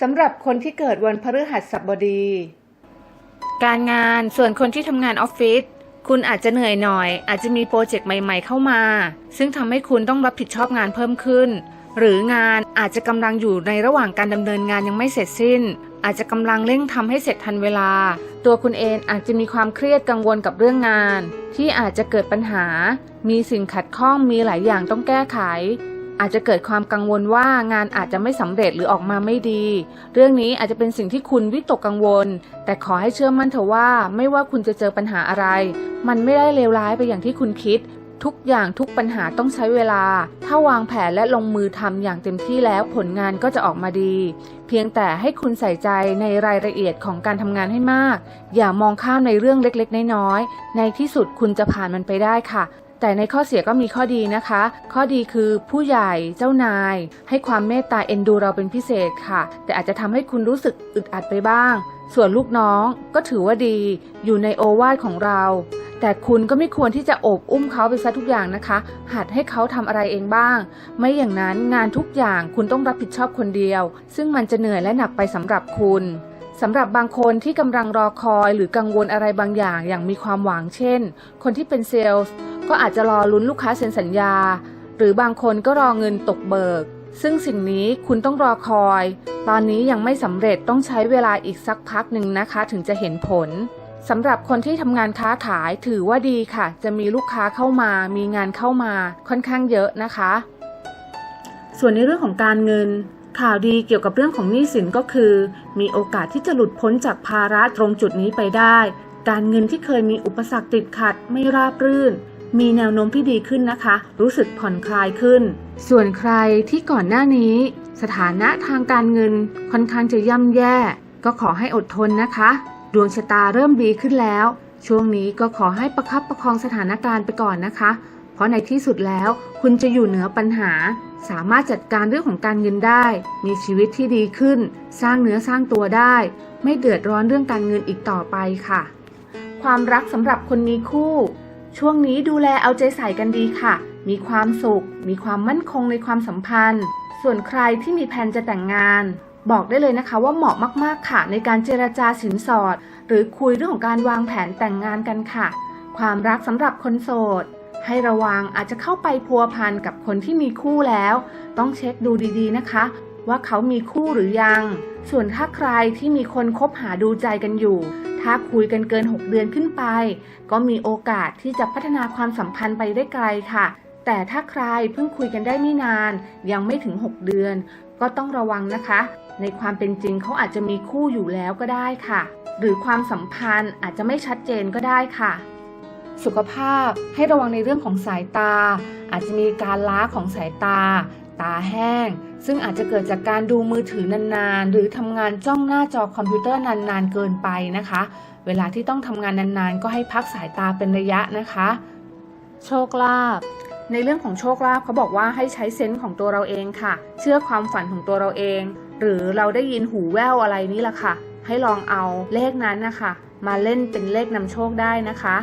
สำหรับคนที่เกิดวันพฤหัสบดี การงานส่วนคนที่ทำงานออฟฟิศคุณอาจจะเหนื่อยหน่อย อาจจะมีโปรเจกต์ใหม่ ๆ เข้ามา ซึ่งทำให้คุณต้องรับผิดชอบงานเพิ่มขึ้น หรืองานอาจจะกำลังอยู่ในระหว่างการดำเนินงานยังไม่เสร็จสิ้น อาจจะกำลังเร่งทำให้เสร็จทันเวลา ตัวคุณเองอาจจะมีความเครียดกังวลกับเรื่องงาน ที่อาจจะเกิดปัญหา มีสิ่งขัดข้องมีหลายอย่างต้องแก้ไข อาจจะเกิดความกังวลว่างานอาจจะไม่สำเร็จหรือออกมาไม่ดี เรื่องนี้อาจจะเป็นสิ่งที่คุณวิตกกังวล แต่ขอให้เชื่อมั่นเถอะว่า ไม่ว่าคุณจะเจอปัญหาอะไร มันไม่ได้เลวร้ายไปอย่างที่คุณคิด ทุกอย่างทุกปัญหาต้องใช้เวลา ถ้าวางแผนและลงมือทำอย่างเต็มที่แล้วผลงานก็จะออกมาดี เพียงแต่ให้คุณใส่ใจในรายละเอียดของการทำงานให้มาก อย่ามองข้ามในเรื่องเล็กๆ น้อยๆในที่สุดคุณจะผ่านมันไปได้ค่ะ แต่ในข้อเสียก็มีข้อดีนะคะ ข้อดีคือผู้ใหญ่เจ้านาย ให้ความเมตตาเอ็นดูเราเป็นพิเศษค่ะ แต่อาจจะทำให้คุณรู้สึกอึดอัดไปบ้าง ส่วนลูกน้องก็ถือว่าดีอยู่ในโอวาทของเรา แต่คุณก็ไม่ควรที่จะโอบอุ้มเขาไปซะทุกอย่างนะคะ หัดให้เขาทำอะไรเองบ้าง ไม่อย่างนั้นงานทุกอย่างคุณต้องรับผิดชอบคนเดียว ซึ่งมันจะเหนื่อยและหนักไปสำหรับคุณสำหรับบางคนที่กำลังรอคอยหรือกังวลอะไรบางอย่างอย่างมีความหวังเช่น คนที่เป็นเซลล์ ก็อาจจะรอลุ้นลูกค้าเซ็นสัญญา หรือบางคนก็รอเงินตกเบิก ซึ่งสิ่งนี้คุณต้องรอคอย ตอนนี้ยังไม่สำเร็จต้องใช้เวลาอีกสักพักหนึ่งนะคะ ถึงจะเห็นผลสำหรับคนที่ทำงานค้าขายถือว่าดีค่ะ จะมีลูกค้าเข้ามา มีงานเข้ามาค่อนข้างเยอะนะคะ ส่วนในเรื่องของการเงิน ข่าวดีเกี่ยวกับเรื่องของหนี้สินก็คือ มีโอกาสที่จะหลุดพ้นจากภาระตรงจุดนี้ไปได้ การเงินที่เคยมีอุปสรรคติดขัดไม่ราบรื่น มีแนวโน้มที่ดีขึ้นนะคะ รู้สึกผ่อนคลายขึ้น ส่วนใครที่ก่อนหน้านี้ สถานะทางการเงินค่อนข้างจะย่ำแย่ ก็ขอให้อดทนนะคะ ดวงชะตาเริ่มดีขึ้นแล้ว ช่วงนี้ก็ขอให้ประคับประคองสถานการณ์ไปก่อนนะคะ เพราะในที่สุดแล้วคุณจะอยู่เหนือปัญหา สามารถจัดการเรื่องของการเงินได้ มีชีวิตที่ดีขึ้น สร้างเนื้อสร้างตัวได้ ไม่เดือดร้อนเรื่องการเงินอีกต่อไปค่ะ ความรักสำหรับคนมีคู่ ช่วงนี้ดูแลเอาใจใส่กันดีค่ะ มีความสุข มีความมั่นคงในความสัมพันธ์ ส่วนใครที่มีแผนจะแต่งงาน บอกได้เลยนะคะว่าเหมาะมากๆค่ะ ในการเจรจาสินสอด หรือคุยเรื่องของการวางแผนแต่งงานกันค่ะ ความรักสำหรับคนโสด ให้ระวังอาจจะเข้าไปพัวพันกับคนที่มีคู่แล้ว ต้องเช็คดูดีๆนะคะ ว่าเขามีคู่หรือยัง ส่วนถ้าใครที่มีคนคบหาดูใจกันอยู่ ถ้าคุยกันเกิน 6 เดือนขึ้นไป ก็มีโอกาสที่จะพัฒนาความสัมพันธ์ไปได้ไกลค่ะ แต่ถ้าใครเพิ่งคุยกันได้ไม่นาน ยังไม่ถึง 6 เดือน ก็ต้องระวังนะคะ ในความเป็นจริงเขาอาจจะมีคู่อยู่แล้วก็ได้ค่ะ หรือความสัมพันธ์อาจจะไม่ชัดเจนก็ได้ค่ะสุขภาพให้ระวังในเรื่องของสายตา อาจจะมีการล้าของสายตา ตาแห้ง ซึ่งอาจจะเกิดจากการดูมือถือนานๆ หรือทำงานจ้องหน้าจอคอมพิวเตอร์นานๆ เกินไปนะคะ เวลาที่ต้องทำงานนานๆ ก็ให้พักสายตาเป็นระยะนะคะ โชคลาภในเรื่องของโชคลาภเขาบอกว่าให้ใช้เซนส์ของตัวเราเองค่ะ เชื่อความฝันของตัวเราเอง หรือเราได้ยินหูแว่วอะไรนี่แหละค่ะ ให้ลองเอาเลขนั้นนะคะ มาเล่นเป็นเลขนำโชคได้นะคะ